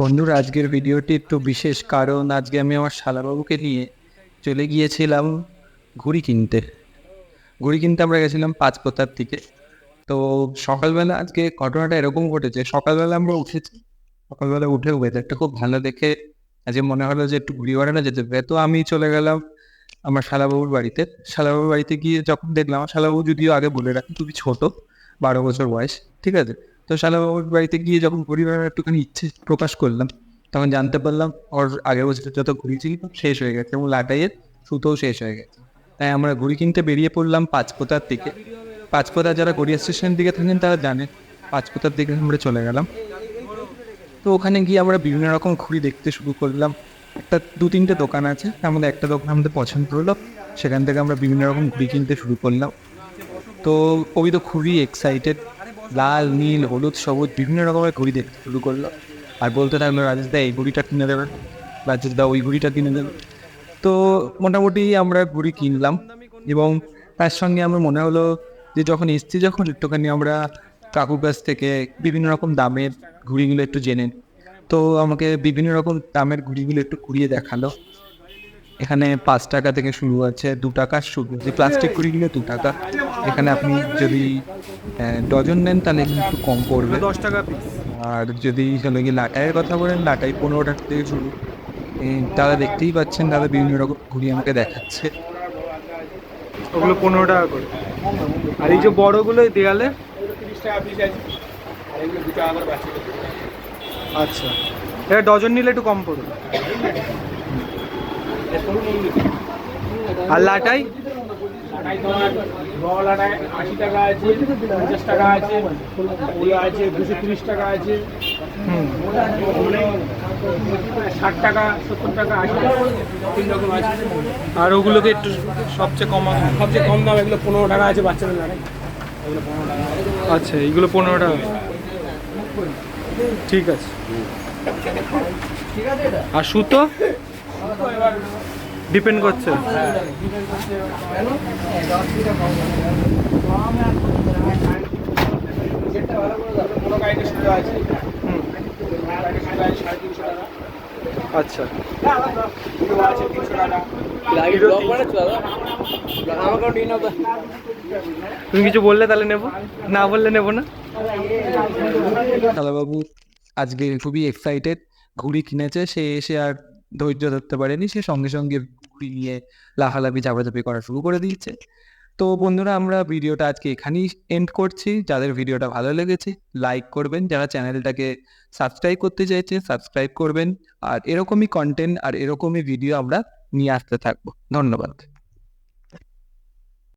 বন্ধুরা, আজকের ভিডিওটি একটু বিশেষ, কারণ আজকে আমি আমার শালাবাবুকে নিয়ে চলে গিয়েছিলাম ঘুড়ি কিনতে। ঘুড়ি কিনতে আমরা গেছিলাম পাঁচপোতার দিকে। তো সকালবেলা আজকে ঘটনাটা এরকম ঘটেছে, সকালবেলা আমরা উঠেছি, সকালবেলা উঠে ওয়েদারটা খুব ভালো দেখে আজকে মনে হলো যে একটু ঘুড়ি বেড়ানো যেতে হবে তো আমি চলে গেলাম আমার শালাবাবুর বাড়িতে। শালাবাবুর বাড়িতে গিয়ে যখন দেখলাম, শালাবাবু যদিও আগে বলে রাখি তুমি ছোট, বারো বছর বয়স, ঠিক আছে? তো শালাবাবুর বাড়িতে গিয়ে যখন পরিবারের একটুখানি ইচ্ছে প্রকাশ করলাম, তখন জানতে পারলাম ওর আগের বছর যত ঘুড়ি ছিল শেষ হয়ে গেছে এবং লাটাইয়ের সুতোও শেষ হয়ে গেছে। তাই আমরা ঘুড়ি কিনতে বেরিয়ে পড়লাম পাঁচপোতার দিকে। পাঁচপোতা যারা গড়িয়া স্টেশনের দিকে থাকেন তারা জানে, পাঁচপোতার দিকে আমরা চলে গেলাম। তো ওখানে গিয়ে আমরা বিভিন্ন রকম ঘুড়ি দেখতে শুরু করলাম। একটা দু তিনটে দোকান আছে তার মধ্যে একটা দোকান আমাদের পছন্দ হলো, সেখান থেকে আমরা বিভিন্ন রকম ঘুড়ি কিনতে শুরু করলাম। তো কবি তো খুবই এক্সাইটেড লাল, নীল, হলুদ, সবুজ, বিভিন্ন রকমের ঘুড়ি দেখতে শুরু করল। আর বলতে থাকল, রাজেশ দা, এই ঘুড়িটা কিনে দেবে। রাজেশ দা, ওই ঘুড়িটা কিনে দেবে। তো মোটামুটি আমরা ঘুড়ি কিনলাম এবং তার সঙ্গে আমার মনে হলো যে যখন এসছি, যখন একটুখানি আমরা কাকুর কাছ থেকে বিভিন্ন রকম দামের ঘুড়িগুলো একটু জেনে তো আমাকে বিভিন্ন রকম দামের ঘুড়িগুলো একটু ঘুরিয়ে দেখাল। এখানে পাঁচ টাকা থেকে শুরু আছে দু টাকা শুরু। যে প্লাস্টিক ঘুড়িগুলো দু টাকা। এখানে আপনি যদি ডজন নেন তাহলে একটু কম পড়বে। দশ টাকা পিস আর যদি হলো গিয়ে লাটাইয়ের কথা বলেন লাটাই পনেরো টাকা থেকে শুরু। তারা দেখতেই পাচ্ছেন তারা বিভিন্ন রকম ঘুড়ি আমাকে দেখাচ্ছে। ওগুলো পনেরো টাকা করে। আর এই যে বড়গুলো দেয়ালে? আচ্ছা। এটা ডজন নিলে একটু কম পড়বে। আর লাটাই? আশি টাকা আছে পঞ্চাশ টাকা আছে ওগুলো আছে দুশো তিরিশ টাকা আছে। ষাট টাকা সত্তর টাকা আশি টাকা তিন রকম আছে। আর ওগুলোকে একটু সবচেয়ে কম সবচেয়ে কম দাম এগুলো পনেরো টাকা আছে বাচ্চাদের লাটাই এগুলো আচ্ছা এইগুলো পনেরো টাকা। ঠিক আছে। আর সুতো? ডিপেন্ড করছে। আচ্ছা। তুমি কিছু বললে তাহলে নেব? না বললে নেব না? শালাবাবু আজকে খুবই এক্সাইটেড ঘুড়ি কিনেছে, সে এসে আর ধৈর্য ধরতে পারেনি, সে সঙ্গে সঙ্গে ঘুড়ি নিয়ে লাফালাফি চাপাচাপি করা শুরু করে দিয়েছে। তো বন্ধুরা, আমরা ভিডিওটা আজকে এখানেই এন্ড করছি। যাদের ভিডিওটা ভালো লেগেছে লাইক করবেন। যারা চ্যানেলটাকে সাবস্ক্রাইব করতে চাইছে সাবস্ক্রাইব করবেন। আর এরকমই কন্টেন্ট আর এরকমই ভিডিও আমরা নিয়ে আসতে থাকব। ধন্যবাদ।